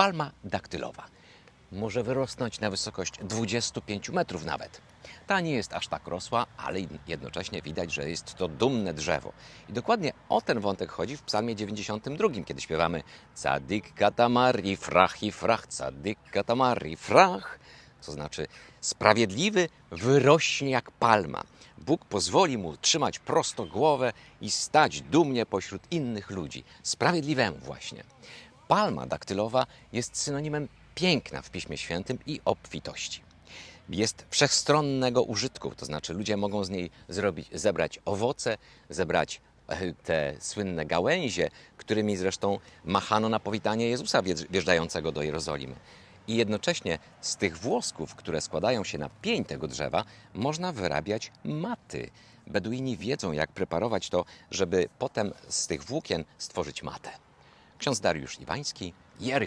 palma daktylowa. Może wyrosnąć na wysokość 25 metrów nawet. Ta nie jest aż tak rosła, ale jednocześnie widać, że jest to dumne drzewo. I dokładnie o ten wątek chodzi w psalmie 92, kiedy śpiewamy Cadyk katamari frach i frach, cadyk katamari frach. To znaczy sprawiedliwy wyrośnie jak palma. Bóg pozwoli mu trzymać prosto głowę i stać dumnie pośród innych ludzi. Sprawiedliwemu właśnie. Palma daktylowa jest synonimem piękna w Piśmie Świętym i obfitości. Jest wszechstronnego użytku, to znaczy ludzie mogą z niej zrobić, zebrać owoce, zebrać e, te słynne gałęzie, którymi zresztą machano na powitanie Jezusa wjeżdż- wjeżdżającego do Jerozolimy. I jednocześnie z tych włosków, które składają się na pień tego drzewa, można wyrabiać maty. Beduini wiedzą, jak preparować to, żeby potem z tych włókien stworzyć matę. Ksiądz Dariusz Iwański, Jericho.